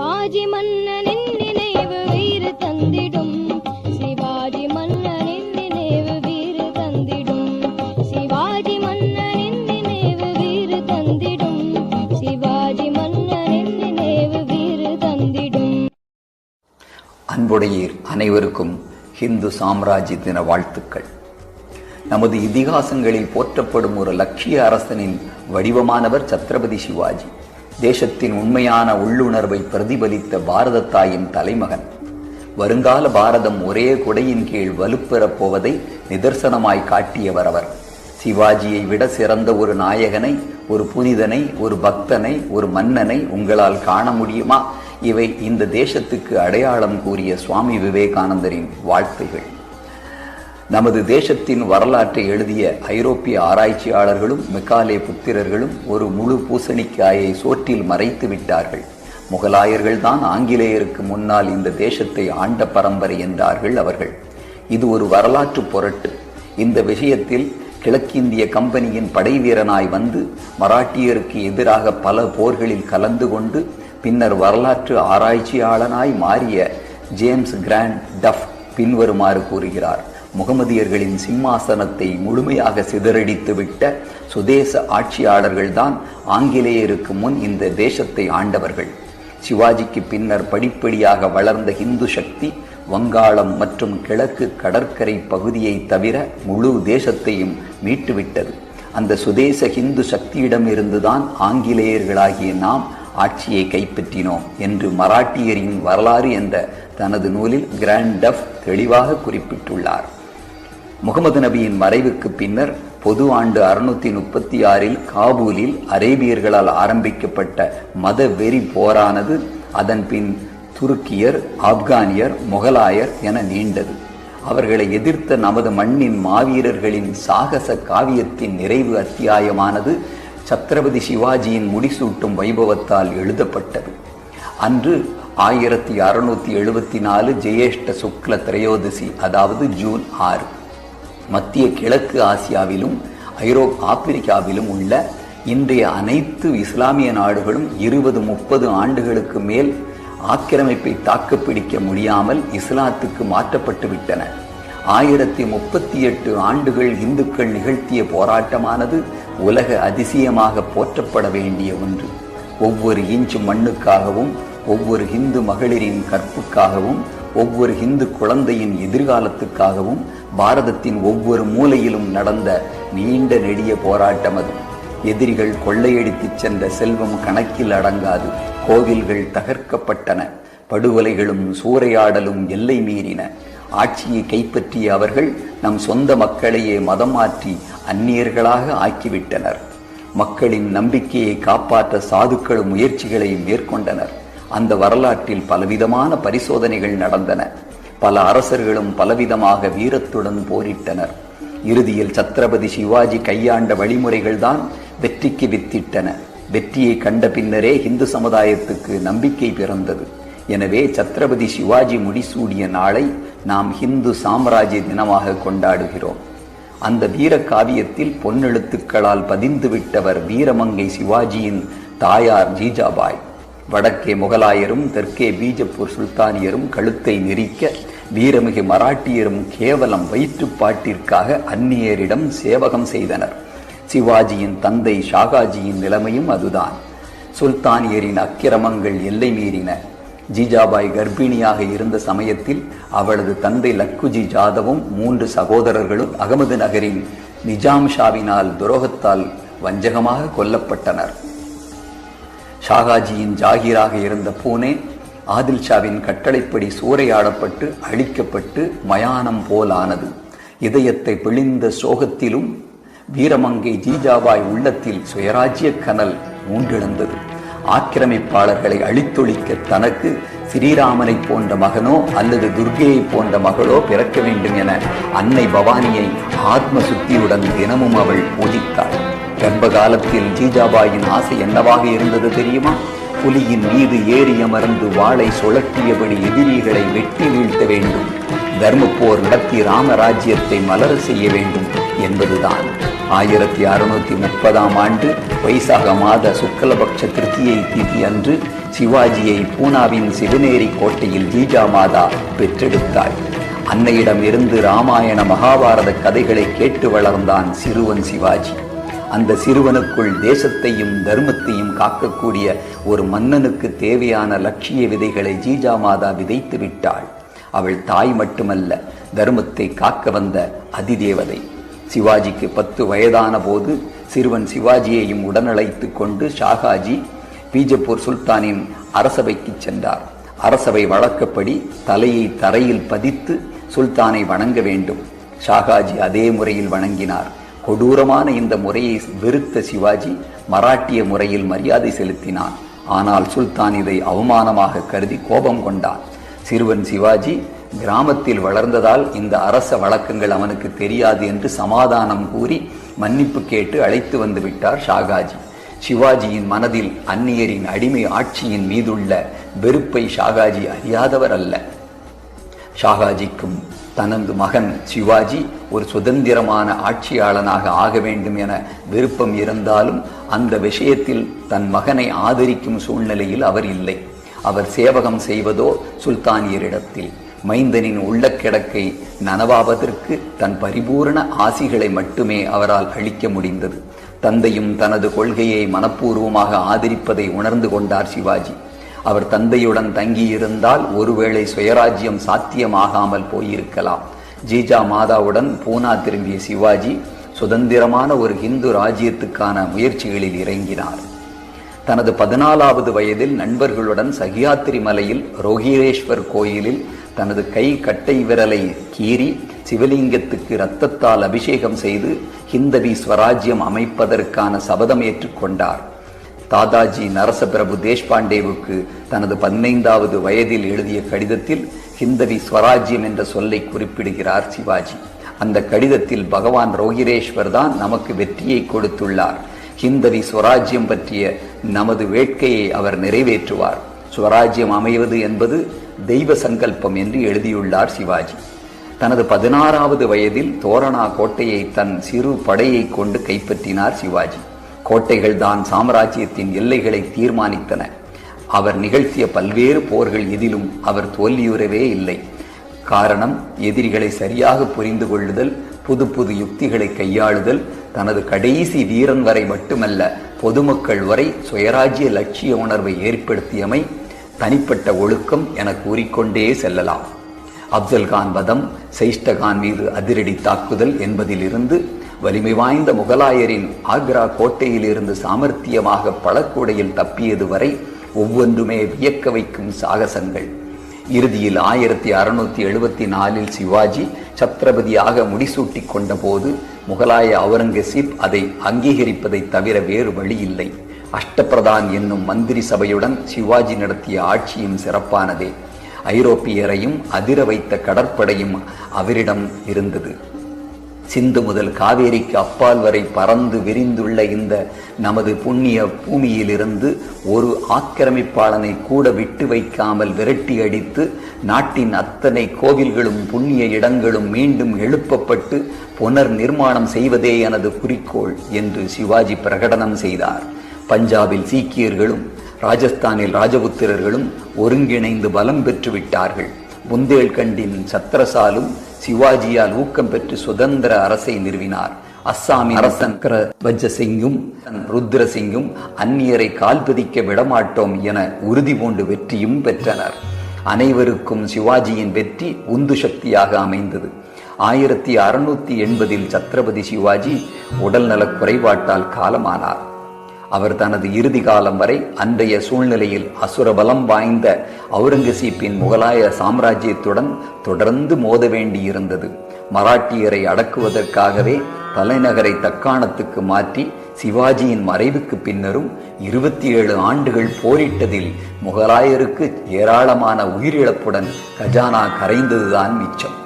சிவாஜி மன்னனின் நினைவு வீறு தந்திடும். சிவாஜி மன்னனின் நினைவு வீறு தந்திடும். சிவாஜி மன்னனின் நினைவு வீறு தந்திடும். சிவாஜி மன்னனின் நினைவு வீறு தந்திடும். அன்புடையீர் அனைவருக்கும் ஹிந்து சாம்ராஜ்ய தின வாழ்த்துக்கள். நமது இதிகாசங்களில் போற்றப்படும் ஒரு லட்சிய அரசனின் வடிவமானவர் சத்ரபதி சிவாஜி. தேசத்தின் உண்மையான உள்ளுணர்வை பிரதிபலித்த பாரத தாயின் தலைமகன். வருங்கால பாரதம் ஒரே குடையின் கீழ் வலுப்பெறப் போவதை நிதர்சனமாய் காட்டியவர் அவர். சிவாஜியை விட சிறந்த ஒரு நாயகனை ஒரு புனிதனை ஒரு பக்தனை ஒரு மன்னனை உங்களால் காண முடியுமா? இவை இந்த தேசத்துக்கு அடையாளம் கூறிய சுவாமி விவேகானந்தரின் வாழ்த்துகள் நமது தேசத்தின் வரலாற்றை எழுதிய ஐரோப்பிய ஆராய்ச்சியாளர்களும் மெக்காலே புத்திரர்களும் ஒரு முழு பூசணிக்காயை சோற்றில் மறைத்து விட்டார்கள். முகலாயர்கள் தான் ஆங்கிலேயருக்கு முன்னால் இந்த தேசத்தை ஆண்ட பரம்பரை என்றார்கள் அவர்கள். இது ஒரு வரலாற்று பொருட்டு. இந்த விஷயத்தில் கிழக்கிந்திய கம்பெனியின் படை வீரனாய் வந்து மராட்டியருக்கு எதிராக பல போர்களில் கலந்து கொண்டு பின்னர் வரலாற்று ஆராய்ச்சியாளனாய் மாறிய ஜேம்ஸ் கிராண்ட் டஃப் பின்வருமாறு கூறுகிறார். முகமதியர்களின் சிம்மாசனத்தை முழுமையாக சிதறடித்துவிட்ட சுதேச ஆட்சியாளர்கள்தான் ஆங்கிலேயருக்கு முன் இந்த தேசத்தை ஆண்டவர்கள். சிவாஜிக்கு பின்னர் படிப்படியாக வளர்ந்த இந்து சக்தி வங்காளம் மற்றும் கிழக்கு கடற்கரை பகுதியை தவிர முழு தேசத்தையும் மீட்டுவிட்டது. அந்த சுதேச இந்து சக்தியிடம் இருந்துதான் ஆங்கிலேயர்களாகிய நாம் ஆட்சியை கைப்பற்றினோம் என்று மராட்டியரின் வரலாறு என்ற தனது நூலில் கிராண்ட் டஃப் தெளிவாக குறிப்பிட்டுள்ளார். முகமது நபியின் மறைவுக்கு பின்னர் பொது ஆண்டு அறுநூத்தி முப்பத்தி ஆறில் காபூலில் அரேபியர்களால் ஆரம்பிக்கப்பட்ட மத வெறி போரானது அதன் பின் துருக்கியர் ஆப்கானியர் முகலாயர் என நீண்டது. அவர்களை எதிர்த்த நமது மண்ணின் மாவீரர்களின் சாகச காவியத்தின் நிறைவு அத்தியாயமானது சத்ரபதி சிவாஜியின் முடிசூட்டும் வைபவத்தால் எழுதப்பட்டது. அன்று ஆயிரத்தி அறுநூத்தி எழுபத்தி நாலு ஜெயேஷ்ட சுக்ல திரையோதசி அதாவது ஜூன் ஆறு. மத்திய கிழக்கு ஆசியாவிலும் ஐரோப் ஆப்பிரிக்காவிலும் உள்ள இன்றைய அனைத்து இஸ்லாமிய நாடுகளும் இருபது முப்பது ஆண்டுகளுக்கு மேல் ஆக்கிரமிப்பை தாக்குப்பிடிக்க முடியாமல் இஸ்லாத்துக்கு மாற்றப்பட்டு விட்டன. ஆயிரத்தி முப்பத்தி எட்டு ஆண்டுகள் இந்துக்கள் நிகழ்த்திய போராட்டமானது உலக அதிசயமாக போற்றப்பட வேண்டிய ஒன்று. ஒவ்வொரு இன்ச்சு மண்ணுக்காகவும் ஒவ்வொரு இந்து மகளிரின் கற்புக்காகவும் ஒவ்வொரு இந்து குழந்தையின் எதிர்காலத்துக்காகவும் பாரதத்தின் ஒவ்வொரு மூலையிலும் நடந்த நீண்ட நெடிய போராட்டம் அது. எதிரிகள் கொள்ளையடித்துச் சென்ற செல்வம் கணக்கில் அடங்காது. கோவில்கள் தகர்க்கப்பட்டன. படுகொலைகளும் சூறையாடலும் எல்லை மீறின. ஆட்சியை கைப்பற்றிய அவர்கள் நம் சொந்த மக்களையே மதம் மாற்றி அந்நியர்களாக ஆக்கிவிட்டனர். மக்களின் நம்பிக்கையை காப்பாற்ற சாதுக்களும் முயற்சிகளை மேற்கொண்டனர். அந்த வரலாற்றில் பலவிதமான பரிசோதனைகள் நடந்தன. பல அரசர்களும் பலவிதமாக வீரத்துடன் போரிட்டனர். இறுதியில் சத்ரபதி சிவாஜி கையாண்ட வழிமுறைகள்தான் வெற்றிக்கு வித்திட்டன. வெற்றியை கண்ட பின்னரே இந்து சமுதாயத்துக்கு நம்பிக்கை பிறந்தது. எனவே சத்ரபதி சிவாஜி முடிசூடிய நாளை நாம் இந்து சாம்ராஜ்ய தினமாக கொண்டாடுகிறோம். அந்த வீர காவியத்தில் பொன்னெழுத்துக்களால் பதிந்துவிட்டவர் வீரமங்கை சிவாஜியின் தாயார் ஜீஜாபாய். வடக்கே முகலாயரும் தெற்கே பீஜப்பூர் சுல்தானியரும் கழுத்தை நெரிக்க வீரமிகு மராட்டியரும் கேவலம் வயிற்றுப்பாட்டிற்காக அந்நியரிடம் சேவகம் செய்தனர். சிவாஜியின் தந்தை ஷாகாஜியின் நிலைமையும் அதுதான். சுல்தானியரின் அக்கிரமங்கள் எல்லை மீறின. ஜிஜாபாய் கர்ப்பிணியாக இருந்த சமயத்தில் அவளது தந்தை லக்குஜி ஜாதவும் மூன்று சகோதரர்களும் அகமது நகரின் நிஜாம் ஷாவினால் துரோகத்தால் வஞ்சகமாக கொல்லப்பட்டனர். ஷாகாஜியின் ஜாகிராக இருந்த பூனே ஆதில் ஷாவின் கட்டளைப்படி சூறையாடப்பட்டு அழிக்கப்பட்டு மயானம் போலானது. இதயத்தை பிழிந்த சோகத்திலும் வீரமங்கை ஜீஜாபாய் உள்ளத்தில் சுயராஜ்ய கனல் மூண்டெழுந்தது ஆக்கிரமிப்பாளர்களை அழித்தொழிக்க தனக்கு ஸ்ரீராமனை போன்ற மகனோ அல்லது துர்கையை போன்ற மகளோ பிறக்க வேண்டும் என அன்னை பவானியை ஆத்ம சுத்தியுடன் தினமும் அவள் பூஜித்தாள். கர்ப்ப காலத்தில் ஜீஜாபாயின் ஆசை என்னவாக இருந்தது தெரியுமா? புலியின் மீது ஏறி அமர்ந்து வாளை சுழற்றியபடி எதிரிகளை வெட்டி வீழ்த்த வேண்டும். தர்மப்போர் நடத்தி ராமராஜ்யத்தை மலர செய்ய வேண்டும் என்பதுதான். ஆயிரத்தி அறுநூத்தி முப்பதாம் ஆண்டு வைசாக மாத சுக்லபக்ஷ திருத்தியை திதி அன்று சிவாஜியை பூனாவின் சிவநேரி கோட்டையில் ஜீஜா மாதா பெற்றெடுத்தாள். அன்னையிடம் இருந்து ராமாயண மகாபாரத கதைகளை கேட்டு வளர்ந்தான் சிறுவன் சிவாஜி. அந்த சிறுவனுக்குள் தேசத்தையும் தர்மத்தையும் காக்கக்கூடிய ஒரு மன்னனுக்கு தேவையான லட்சிய விதைகளை ஜீஜா மாதா விதைத்து விட்டாள். அவள் தாய் மட்டுமல்ல தர்மத்தை காக்க வந்த அதிதேவதை. சிவாஜிக்கு பத்து வயதான போது சிறுவன் சிவாஜியையும் உடனழைத்து கொண்டு ஷாகாஜி பீஜப்பூர் சுல்தானின் அரசவைக்கு சென்றார். அரசவை வழக்கப்படி தலையை தரையில் பதித்து சுல்தானை வணங்க வேண்டும். ஷாகாஜி அதே முறையில் வணங்கினார். கொடூரமான இந்த முறையை வெறுத்த சிவாஜி மராட்டிய முறையில் மரியாதை செலுத்தினான். ஆனால் சுல்தான் இதை அவமானமாக கருதி கோபம் கொண்டான். சிறுவன் சிவாஜி கிராமத்தில் வளர்ந்ததால் இந்த அரச வழக்கங்கள் அவனுக்கு தெரியாது என்று சமாதானம் கூறி மன்னிப்பு கேட்டு அழைத்து வந்து விட்டார் ஷாகாஜி. சிவாஜியின் மனதில் அந்நியரின் அடிமை ஆட்சியின் மீதுள்ள வெறுப்பை ஷாகாஜி அறியாதவர் அல்ல. ஷாகாஜிக்கும் தனது மகன் சிவாஜி ஒரு சுதந்திரமான ஆட்சியாளனாக ஆக வேண்டும் என விருப்பம் இருந்தாலும் அந்த விஷயத்தில் தன் மகனை ஆதரிக்கும் சூழ்நிலையில் அவர் இல்லை. அவர் சேவகம் செய்வதோ சுல்தானியரிடத்தில். மைந்தனின் உள்ள கிடக்கை நனவாவதற்கு தன் பரிபூரண ஆசிகளை மட்டுமே அவரால் அளிக்க முடிந்தது. தந்தையும் தனது கொள்கையை மனப்பூர்வமாக ஆதரிப்பதை உணர்ந்து கொண்டார் சிவாஜி. அவர் தந்தையுடன் தங்கியிருந்தால் ஒருவேளை சுயராஜ்யம் சாத்தியமாகாமல் போயிருக்கலாம். ஜீஜா மாதாவுடன் பூனா திரும்பிய சிவாஜி சுதந்திரமான ஒரு ஹிந்து ராஜ்யத்துக்கான முயற்சிகளில் இறங்கினார். தனது பதினாலாவது வயதில் நண்பர்களுடன் சகியாத்திரி மலையில் ரோகிரேஸ்வர் கோயிலில் தனது கை கட்டை விரலை கீறி சிவலிங்கத்துக்கு இரத்தத்தால் அபிஷேகம் செய்து ஹிந்தவி ஸ்வராஜ்யம் அமைப்பதற்கான சபதம் ஏற்றுக்கொண்டார். தாதாஜி நரசபிரபு தேஷ்பாண்டேவுக்கு தனது பதினைந்தாவது வயதில் எழுதிய கடிதத்தில் ஹிந்தவி ஸ்வராஜ்யம் என்ற சொல்லை குறிப்பிடுகிறார் சிவாஜி. அந்த கடிதத்தில் பகவான் ரோகிரேஸ்வர் தான் நமக்கு வெற்றியை கொடுத்துள்ளார். ஹிந்தவி ஸ்வராஜ்யம் பற்றிய நமது வேட்கையை அவர் நிறைவேற்றுவார். ஸ்வராஜ்யம் அமைவது என்பது தெய்வ சங்கல்பம் என்று எழுதியுள்ளார் சிவாஜி. தனது பதினாறாவது வயதில் தோரணா கோட்டையை தன் சிறு படையை கொண்டு கைப்பற்றினார் சிவாஜி. கோட்டைகள் தான் சாம்ராஜ்யத்தின் எல்லைகளை தீர்மானித்தன. அவர் நிகழ்த்திய பல்வேறு போர்கள் எதிலும் அவர் தோல்வியுறவே இல்லை. காரணம் எதிரிகளை சரியாக புரிந்து கொள்ளுதல் புது புது யுக்திகளை கையாளுதல் தனது கடைசி வீரன் வரை மட்டுமல்ல பொதுமக்கள் வரை சுயராஜ்ய லட்சிய உணர்வை ஏற்படுத்தியமை தனிப்பட்ட ஒழுக்கம் என கூறிக்கொண்டே செல்லலாம். அப்சல்கான் வதம் சைஷ்டகான் மீது அதிரடி தாக்குதல் என்பதிலிருந்து வலிமை வாய்ந்த முகலாயரின் ஆக்ரா கோட்டையிலிருந்து சாமர்த்தியமாக பழக்கூடையில் தப்பியது வரை ஒவ்வொன்றுமே வியக்க வைக்கும் சாகசங்கள். இறுதியில் ஆயிரத்தி அறுநூத்தி எழுபத்தி நாலில் சிவாஜி சத்ரபதியாக முடிசூட்டி கொண்ட போது முகலாய அவுரங்கசீப் அதை அங்கீகரிப்பதை தவிர வேறு வழி இல்லை அஷ்டபிரதான் என்னும் மந்திரி சபையுடன் சிவாஜி நடத்திய ஆட்சியும் சிறப்பானதே. ஐரோப்பியரையும் அதிர வைத்த கடற்படையும் அவரிடம் இருந்தது. சிந்து முதல் காவேரிக்கு அப்பால் வரை பறந்து விரிந்துள்ள இந்த நமது புண்ணிய பூமியிலிருந்து ஒரு ஆக்கிரமிப்பாளனை கூட விட்டு வைக்காமல் விரட்டி அடித்து நாட்டின் அத்தனை கோவில்களும் புண்ணிய இடங்களும் மீண்டும் எழுப்பப்பட்டு புனர் நிர்மாணம் செய்வதே எனது குறிக்கோள் என்று சிவாஜி பிரகடனம் செய்தார். பஞ்சாபில் சீக்கியர்களும் ராஜஸ்தானில் ராஜபுத்திரர்களும் ஒருங்கிணைந்து பலம் பெற்று விட்டார்கள் புந்தேல்கண்டின் சத்திரசாலும் சிவாஜியால் ஊக்கம் பெற்று சுதந்திர அரசை நிறுவினார். அஸ்ஸாமின் அரசன் வஜ்ஜ சிங்கும் ருத்ர சிங்கும் அந்நியரை கால்பதிக்க விடமாட்டோம் என உறுதி பூண்டு வெற்றியும் பெற்றனர். அனைவருக்கும் சிவாஜியின் வெற்றி உந்து சக்தியாக அமைந்தது. ஆயிரத்தி அறுநூத்தி எண்பதில் சத்ரபதி சிவாஜி உடல்நலக் குறைபாட்டால் காலமானார். அவர் தனது இறுதி காலம் வரை அன்றைய சூழ்நிலையில் அசுரபலம் வாய்ந்த அவுரங்கசீப்பின் முகலாய சாம்ராஜ்யத்துடன் தொடர்ந்து மோத வேண்டியிருந்தது. மராட்டியரை அடக்குவதற்காகவே தலைநகரை தக்காணத்துக்கு மாற்றி சிவாஜியின் மறைவுக்கு பின்னரும் இருபத்தி ஏழு ஆண்டுகள் போரிட்டதில் முகலாயருக்கு ஏராளமான உயிரிழப்புடன் கஜானா கரைந்ததுதான் மிச்சம்.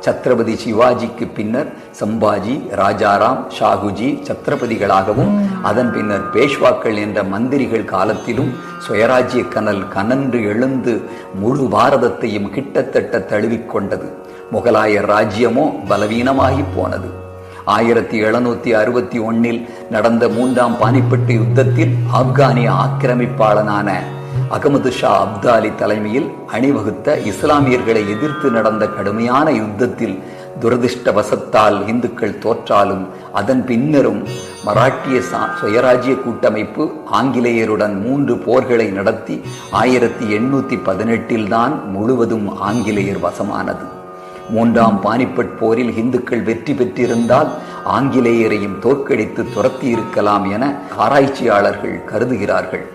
சத்ரபதி சிவாஜிக்கு பின்னர் சம்பாஜி ராஜாராம் ஷாகுஜி சத்ரபதிகளாகவும் அதன் பின்னர் பேஷ்வாக்கள் என்ற மந்திரிகள் காலத்திலும் சுயராஜ்ய கனல் கனன்று எழுந்து முழு பாரதத்தையும் கிட்டத்தட்ட தழுவிக்கொண்டது முகலாயர் ராஜ்யமோ பலவீனமாகி போனது. ஆயிரத்தி எழுநூத்தி அறுபத்தி ஒன்னில் நடந்த மூன்றாம் பானிப்பட்டு யுத்தத்தில் ஆப்கானிய ஆக்கிரமிப்பாளனான அகமது ஷா அப்தாலி தலைமையில் அணிவகுத்த இஸ்லாமியர்களை எதிர்த்து நடந்த கடுமையான யுத்தத்தில் துரதிருஷ்டவசத்தால் இந்துக்கள் தோற்றாலும் அதன் பின்னரும் மராட்டிய சுயராஜ்ய கூட்டமைப்பு ஆங்கிலேயருடன் மூன்று போர்களை நடத்தி ஆயிரத்தி எண்ணூத்தி பதினெட்டில் தான் முழுவதும் ஆங்கிலேயர் வசமானது. மூன்றாம் பானிப்பட் போரில் இந்துக்கள் வெற்றி பெற்றிருந்தால் ஆங்கிலேயரையும் தோற்கடித்து துரத்தி இருக்கலாம் என ஆராய்ச்சியாளர்கள் கருதுகிறார்கள்.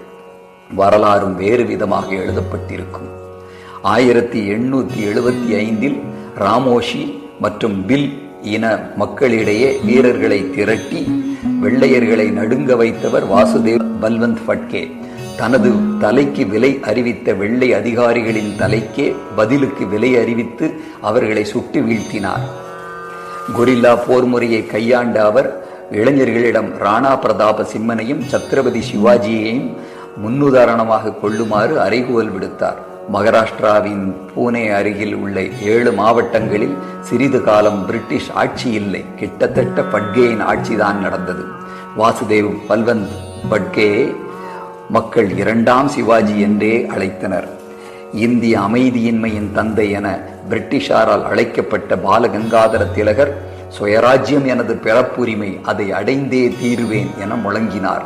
வரலாறும் வேறு விதமாக எழுதப்பட்டிருக்கும். ஆயிரத்தி எண்ணூத்தி எழுபத்தி ஐந்தில் ராமோஷி மற்றும் பில் இன மக்களிடையே வீரர்களை திரட்டி வெள்ளையர்களை நடுங்க வைத்தவர் வாசுதேவ் பல்வந்த் ஃபட்கே. தனது தலைக்கு விலை அறிவித்த வெள்ளை அதிகாரிகளின் தலைக்கே பதிலுக்கு விலை அறிவித்து அவர்களை சுட்டு வீழ்த்தினார். கொரில்லா போர் முறையை கையாண்ட அவர் இளைஞர்களிடம் ராணா பிரதாப சிம்மனையும் சத்ரபதி சிவாஜியையும் முன்னுதாரணமாக கொள்ளுமாறு அறைகூவல் விடுத்தார். மகாராஷ்டிராவின் பூனே அருகில் உள்ள ஏழு மாவட்டங்களில் சிறிது காலம் பிரிட்டிஷ் ஆட்சி இல்லை. கிட்டத்தட்ட பட்கேயின் ஆட்சிதான் நடந்தது. வாசுதேவ் பல்வந்த் பட்கேயை மக்கள் இரண்டாம் சிவாஜி என்றே அழைத்தனர். இந்திய அமைதியின்மையின் தந்தை என பிரிட்டிஷாரால் அழைக்கப்பட்ட பாலகங்காதர திலகர் சுயராஜ்யம் எனது பிறப்புரிமை அதை அடைந்தே தீருவேன் என முழங்கினார்.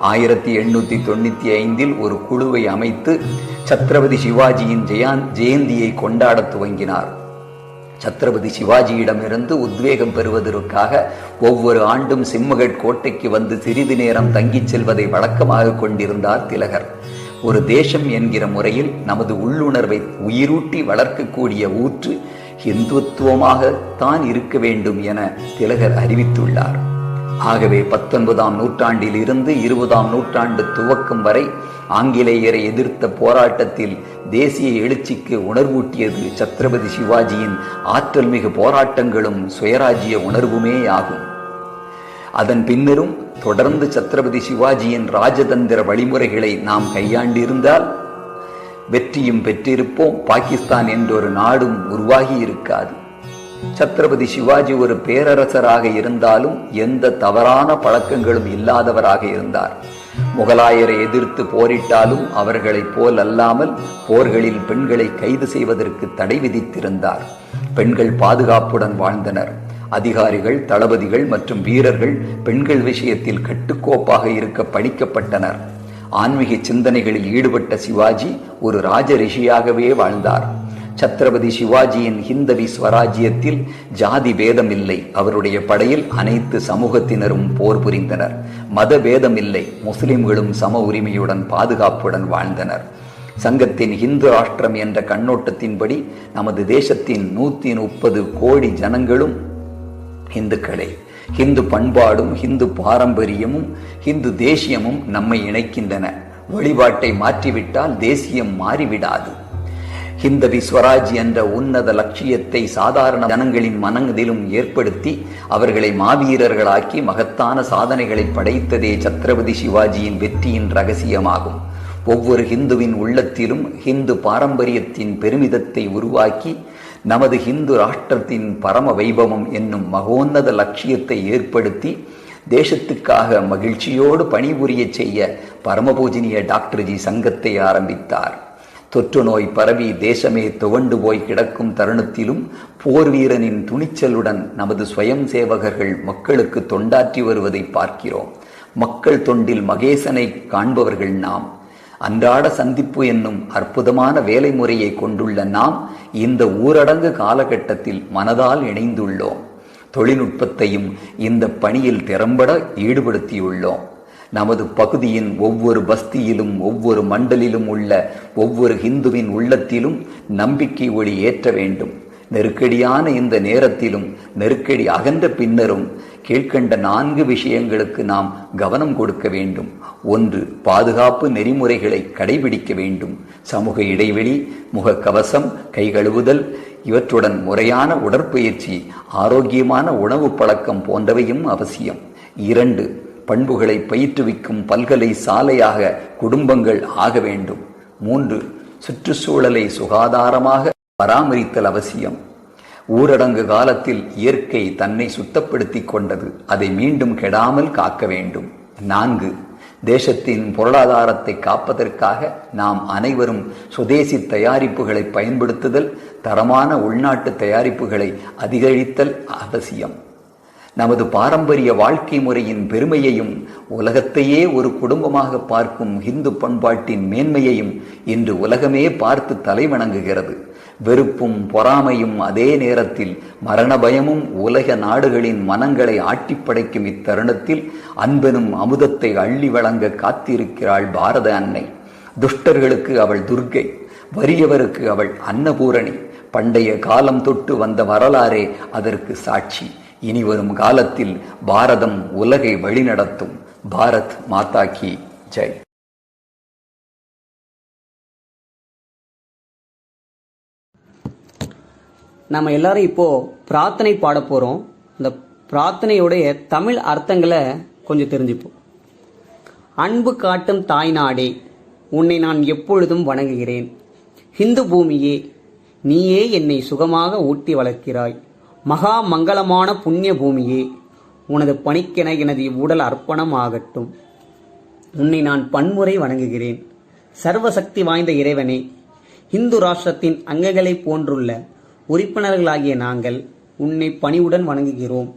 ஆயிரத்தி எண்ணூத்தி தொண்ணூத்தி ஐந்தில் ஒரு குழுவை அமைத்து சத்ரபதி சிவாஜியின் ஜெயான் ஜெயந்தியை கொண்டாட துவங்கினார். சத்ரபதி சிவாஜியிடமிருந்து உத்வேகம் பெறுவதற்காக ஒவ்வொரு ஆண்டும் சிம்மகட் கோட்டைக்கு வந்து சிறிது நேரம் தங்கிச் செல்வதை வழக்கமாக கொண்டிருந்தார் திலகர். ஒரு தேசம் என்கிற முறையில் நமது உள்ளுணர்வை உயிரூட்டி வளர்க்கக்கூடிய ஊற்று இந்துத்துவமாகத்தான் இருக்க வேண்டும் என திலகர் அறிவித்துள்ளார். ஆகவே பத்தொன்பதாம் நூற்றாண்டில் இருந்து இருபதாம் நூற்றாண்டு துவக்கம் வரை ஆங்கிலேயரை எதிர்த்த போராட்டத்தில் தேசிய எழுச்சிக்கு உணர்வூட்டியது சத்ரபதி சிவாஜியின் ஆற்றல் மிகு போராட்டங்களும் சுயராஜ்ய உணர்வுமே ஆகும். அதன் பின்னரும் தொடர்ந்து சத்ரபதி சிவாஜியின் ராஜதந்திர வழிமுறைகளை நாம் கையாண்டிருந்தால் வெற்றியும் பெற்றிருப்போம். பாகிஸ்தான் என்றொரு நாடும் உருவாகி இருக்காது. சத்ரபதி சிவாஜி ஒரு பேரரசராக இருந்தாலும் எந்த தவறான பழக்கங்களும் இல்லாதவராக இருந்தார். முகலாயரை எதிர்த்து போரிட்டாலும் அவர்களைப் போல் அல்லாமல் போர்களில் பெண்களை கைது செய்வதற்கு தடை விதித்திருந்தார். பெண்கள் பாதுகாப்புடன் வாழ்ந்தனர். அதிகாரிகள் தளபதிகள் மற்றும் வீரர்கள் பெண்கள் விஷயத்தில் கட்டுக்கோப்பாக இருக்க பணிக்கப்பட்டனர் ஆன்மீக சிந்தனைகளில் ஈடுபட்ட சிவாஜி ஒரு ராஜ ரிஷியாகவே வாழ்ந்தார். சத்ரபதி சிவாஜியின் ஹிந்தவி ஸ்வராஜ்யத்தில் ஜாதி பேதம் இல்லை அவருடைய படையில் அனைத்து சமூகத்தினரும் போர் புரிந்தனர். மத பேதம் இல்லை முஸ்லிம்களும் சம உரிமையுடன் பாதுகாப்புடன் வாழ்ந்தனர். சங்கத்தின் இந்து ராஷ்டிரம் என்ற கண்ணோட்டத்தின்படி நமது தேசத்தின் நூத்தி முப்பது கோடி ஜனங்களும் இந்துக்களே. ஹிந்து பண்பாடும் ஹிந்து பாரம்பரியமும் ஹிந்து தேசியமும் நம்மை இணைக்கின்றன. வழிபாட்டை மாற்றிவிட்டால் தேசியம் மாறிவிடாது. ஹிந்தவி ஸ்வராஜ் என்ற உன்னத லட்சியத்தை சாதாரண ஜனங்களின் மனதிலும் ஏற்படுத்தி அவர்களை மாவீரர்களாக்கி மகத்தான சாதனைகளை படைத்ததே சத்ரபதி சிவாஜியின் வெற்றியின் ரகசியமாகும். ஒவ்வொரு ஹிந்துவின் உள்ளத்திலும் ஹிந்து பாரம்பரியத்தின் பெருமிதத்தை உருவாக்கி நமது ஹிந்து ராஷ்டிரத்தின் பரம வைபவம் என்னும் மகோன்னத லட்சியத்தை ஏற்படுத்தி தேசத்துக்காக மகிழ்ச்சியோடு பணிபுரிய செய்ய பரமபூஜனிய டாக்டர்ஜி சங்கத்தை ஆரம்பித்தார். தொற்று நோய் பரவி தேசமே துவண்டு போய் கிடக்கும் தருணத்திலும் போர் வீரனின் துணிச்சலுடன் நமது சுயம் சேவகர்கள் மக்களுக்கு தொண்டாற்றி வருவதை பார்க்கிறோம். மக்கள் தொண்டில் மகேசனை காண்பவர்கள் நாம். அன்றாட சந்திப்பு என்னும் அற்புதமான வேலை முறையை கொண்டுள்ள நாம் இந்த ஊரடங்கு காலகட்டத்தில் மனதால் இணைந்துள்ளோம். தொழில்நுட்பத்தையும் இந்த பணியில் திறம்பட ஈடுபடுத்தியுள்ளோம். நமது பகுதியின் ஒவ்வொரு பஸ்தியிலும் ஒவ்வொரு மண்டலிலும் உள்ள ஒவ்வொரு ஹிந்துவின் உள்ளத்திலும் நம்பிக்கை ஒளி ஏற்ற வேண்டும். நெருக்கடியான இந்த நேரத்திலும் நெருக்கடி அகன்ற பின்னரும் கீழ்கண்ட நான்கு விஷயங்களுக்கு நாம் கவனம் கொடுக்க வேண்டும். ஒன்று பாதுகாப்பு நெறிமுறைகளை கடைபிடிக்க வேண்டும். சமூக இடைவெளி முகக்கவசம் கைகழுவுதல் இவற்றுடன் முறையான உடற்பயிற்சி ஆரோக்கியமான உணவு பழக்கம் போன்றவையும் அவசியம். இரண்டு பண்புகளை பயிற்றுவிக்கும் பல்கலை சாலையாக குடும்பங்கள் ஆக வேண்டும். மூன்று சுற்றுச்சூழலை சுகாதாரமாக பராமரித்தல் அவசியம். ஊரடங்கு காலத்தில் இயற்கை தன்னை சுத்தப்படுத்தி கொண்டது அதை மீண்டும் கெடாமல் காக்க வேண்டும். நான்கு தேசத்தின் பொருளாதாரத்தை காப்பதற்காக நாம் அனைவரும் சுதேசி தயாரிப்புகளை பயன்படுத்துதல் தரமான உள்நாட்டு தயாரிப்புகளை அதிகரித்தல் அவசியம். நமது பாரம்பரிய வாழ்க்கை முறையின் பெருமையையும் உலகத்தையே ஒரு குடும்பமாக பார்க்கும் இந்து பண்பாட்டின் மேன்மையையும் இன்று உலகமே பார்த்து தலைவணங்குகிறது. வெறுப்பும் பொறாமையும் அதே நேரத்தில் மரண பயமும் உலக நாடுகளின் மனங்களை ஆட்டிப்படைக்கும் இத்தருணத்தில் அன்பனும் அமுதத்தை அள்ளி வழங்க காத்திருக்கிறாள் பாரத அன்னை. துஷ்டர்களுக்கு அவள் துர்க்கை வறியவருக்கு அவள் அன்னபூரணி. பண்டைய காலம் தொட்டு வந்த வரலாறே அதற்கு சாட்சி. இனி வரும் காலத்தில் பாரதம் உலகை வழிநடத்தும். பாரத் மாதா கி ஜெய். நம்ம எல்லாரும் இப்போ பிரார்த்தனை பாட போறோம். இந்த பிரார்த்தனையுடைய தமிழ் அர்த்தங்களை கொஞ்சம் தெரிஞ்சுப்போம். அன்பு காட்டும் தாய் நாடே உன்னை நான் எப்பொழுதும் வணங்குகிறேன். ஹிந்து பூமியே நீயே என்னை சுகமாக ஊட்டி வளர்க்கிறாய். மகா மங்களமான புண்ணிய பூமியே உனது பணிக்கென எனது இவ்வுடல் அர்ப்பணம் ஆகட்டும் உன்னை நான் பன்முறை வணங்குகிறேன். சர்வசக்தி வாய்ந்த இறைவனே இந்து ராஷ்டிரத்தின் அங்கங்களைப் போன்றுள்ள உறுப்பினர்களாகிய நாங்கள் உன்னை பணிவுடன் வணங்குகிறோம்.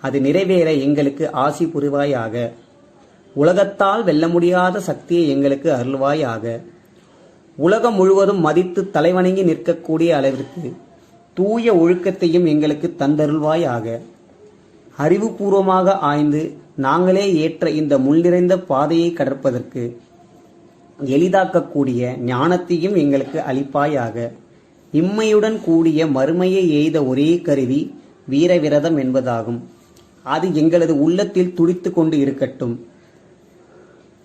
அது நிறைவேற எங்களுக்கு ஆசி புரிவாயாக. உலகத்தால் வெல்ல முடியாத சக்தியை எங்களுக்கு அருள்வாயாக. உலகம் முழுவதும் மதித்து தலைவணங்கி நிற்கக்கூடிய அளவிற்கு தூய ஒழுக்கத்தையும் எங்களுக்கு தந்தருள்வாயாக. அறிவுபூர்வமாக ஆய்ந்து நாங்களே ஏற்ற இந்த முள் நிறைந்த பாதையை கடற்பதற்கு எளிதாக்கக்கூடிய ஞானத்தையும் எங்களுக்கு அளிப்பாயாக. இம்மையுடன் கூடிய மறுமையை எய்த ஒரே கருவி வீரவிரதம் என்பதாகும். அது எங்களது உள்ளத்தில் துடித்து கொண்டு இருக்கட்டும்.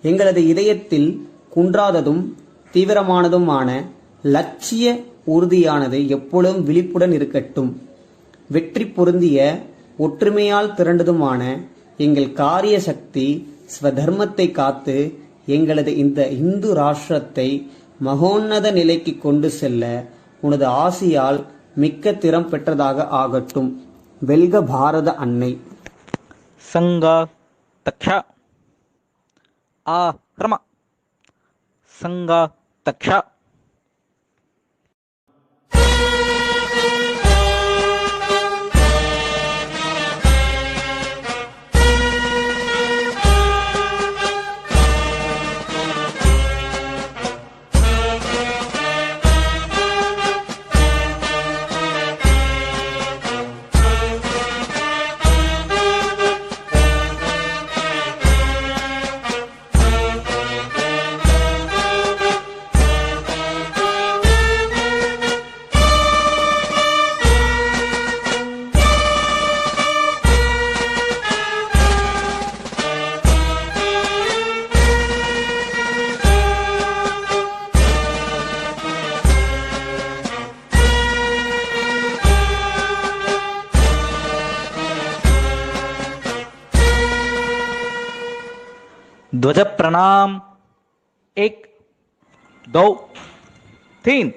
எங்களது இதயத்தில் குன்றாததும் தீவிரமானதுமான லட்சிய உறுதியானது எப்பொழுதும் விழிப்புடன் இருக்கட்டும். வெற்றி பொருந்திய ஒற்றுமையால் திரண்டதுமான எங்கள் காரிய சக்தி ஸ்வதர்மத்தை காத்து எங்களது இந்த இந்து ராஷ்டிரத்தை மகோன்னத நிலைக்கு கொண்டு செல்ல உனது ஆசியால் மிக்க திறம் பெற்றதாக ஆகட்டும். வெல்க பாரத அன்னை. சங்கா தக்ஷா. ஆ சங்கா தக்ஷா. ध्वज प्रणाम एक दो तीन।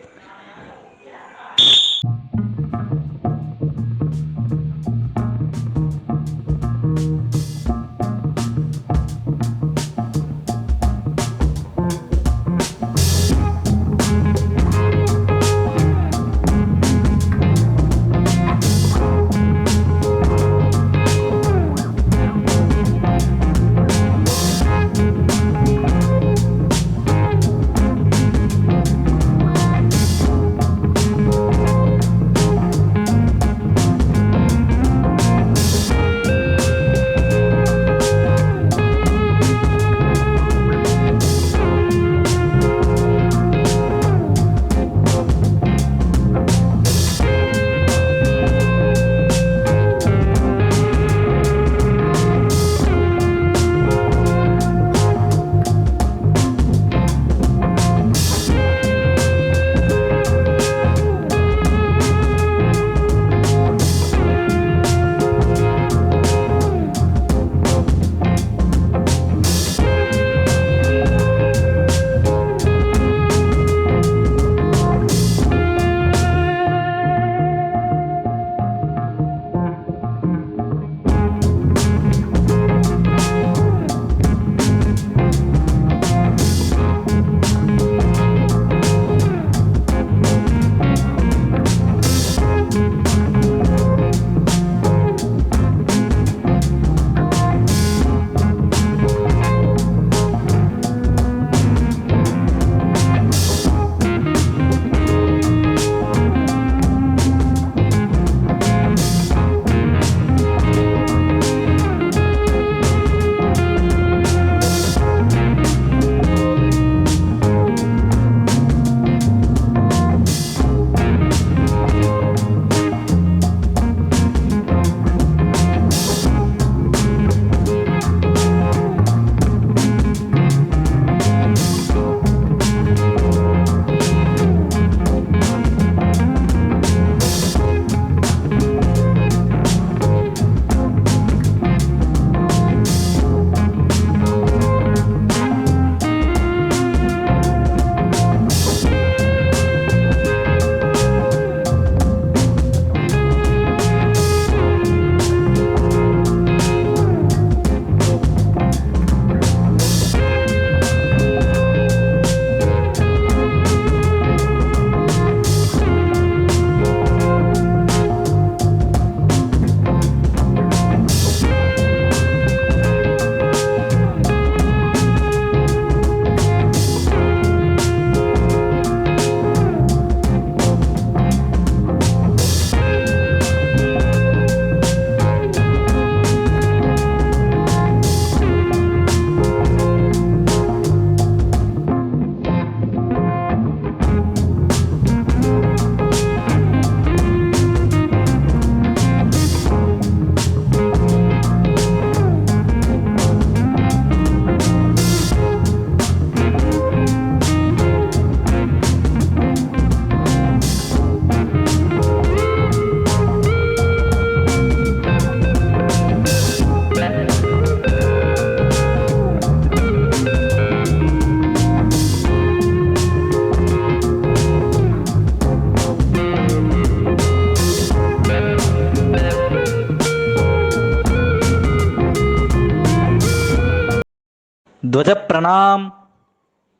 ध्वज प्रणाम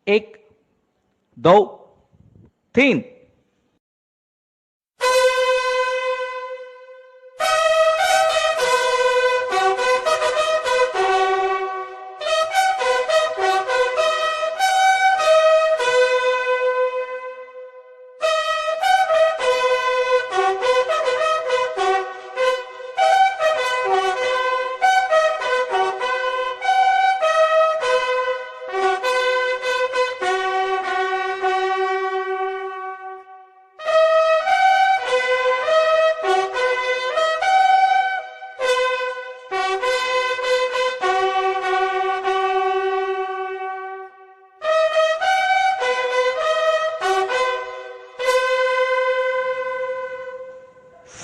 एक दो तीन।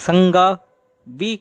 संगा भी